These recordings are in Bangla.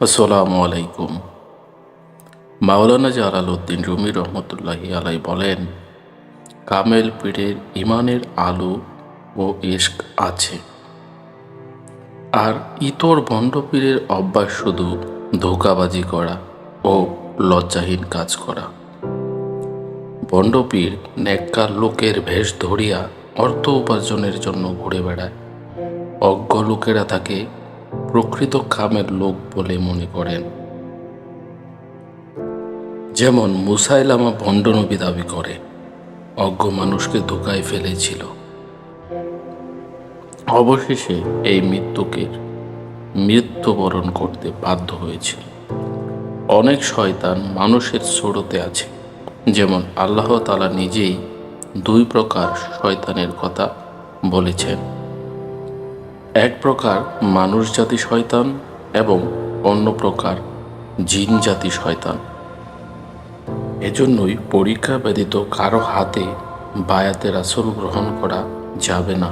আসসালামু আলাইকুম। মাওলানা জালাল উদ্দিন রুমি রহমতুল্লাহি আলাই বলেন, কামেল পীরের ইমানের আলো ও ইশক আছে। আর ইতর ভণ্ড পীরের অভ্যাস শুধু ধোকাবাজি করা ও লজ্জাহীন কাজ করা। বন্ডপীর নেককার লোকের ভেষ ধরিয়া অর্থ উপার্জনের জন্য ঘুরে বেড়ায়। অজ্ঞ লোকেরা তাকে প্রকৃত খামের লোক বলে মনে করেন। যেমন মুসাইলামা ভণ্ডনবী দাবি করে, অজ্ঞ মানুষকে ধোকায় ফেলেছিল। অবশেষে এই মৃত্যুকে মৃত্যুবরণ করতে বাধ্য হয়েছিল। অনেক শয়তান মানুষের স্রোতে আছে। যেমন আল্লাহ তালা নিজেই দুই প্রকার শয়তানের কথা বলেছেন। এক প্রকার মানুষ জাতি শয়তান এবং অন্য প্রকার জিন জাতি শয়তান। এজন্যই পরীক্ষা ব্যতীত কারও হাতে বায়াতের আসল গ্রহণ করা যাবে না।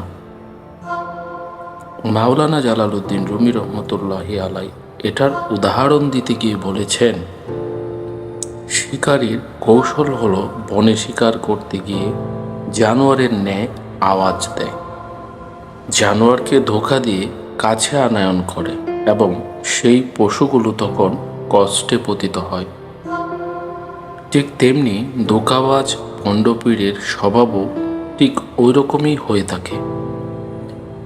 মাওলানা জালালউদ্দিন রুমি রহমতুল্লাহি আলাই এটার উদাহরণ দিতে গিয়ে বলেছেন, শিকারীর কৌশল হলো বনে শিকার করতে গিয়ে জানোয়ারের ন্যায় আওয়াজ দেয়। জানোয়ারকে ধোকা দিয়ে কাছে আনায়ন করে এবং সেই পশুগুলো তখন কষ্টে পতিত হয়। ঠিক তেমনি ধোকাবাজ ভণ্ডপীরের স্বভাবও ঠিক ওই রকমই হয়ে থাকে।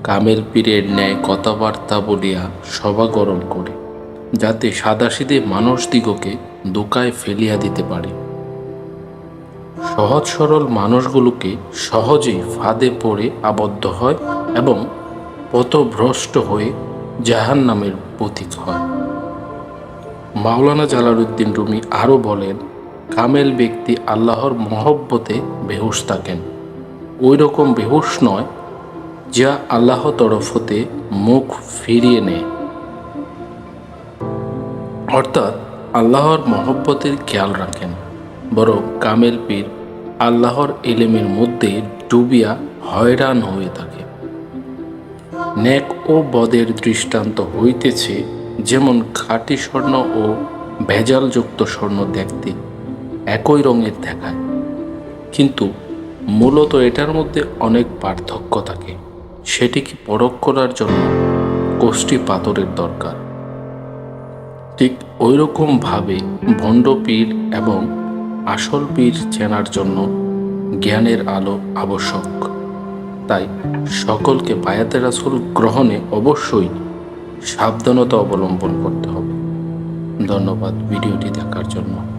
কামেল পীরের ন্যায় কথাবার্তা বলিয়া সভা গরম করে, যাতে সাদাসিদে মানুষদিগকে দোকায় ফেলিয়া দিতে পারে। সহজ সরল মানুষগুলোকে সহজেই ফাঁদে পড়ে আবদ্ধ হয় এবং পথভ্রষ্ট হয়ে জাহান নামের পথিক হয়। মাওলানা জালালউদ্দিন রুমি আরও বলেন, কামেল ব্যক্তি আল্লাহর মহব্বতে বেহুশ থাকেন। ওই রকম বেহুশ নয় যা আল্লাহ তরফ হতে মুখ ফিরিয়ে নেয়। অর্থাৎ আল্লাহর মহব্বতের খেয়াল রাখেন, বরং কামেল পীর আল্লাহর এলেমের মধ্যে ডুবিয়া হয়রান হয়ে থাকে। ন্যাক ও বদের দৃষ্টান্ত হইতেছে যেমন খাঁটি স্বর্ণ ও ভেজালযুক্ত স্বর্ণ দেখতে একই রঙের দেখায়। কিন্তু মূলত এটার মধ্যে অনেক পার্থক্য থাকে। সেটিকে পরখ করার জন্য কোষ্ঠী পাথরের দরকার। ঠিক ওই রকমভাবে ভণ্ড পীর এবং আসল পীর চেনার জন্য জ্ঞানের আলো আবশ্যক। তাই সকলকে বায়াতে রাসুল গ্রহণে অবশ্যই সাবধানতা অবলম্বন করতে হবে। ধন্যবাদ ভিডিওটি দেখার জন্য।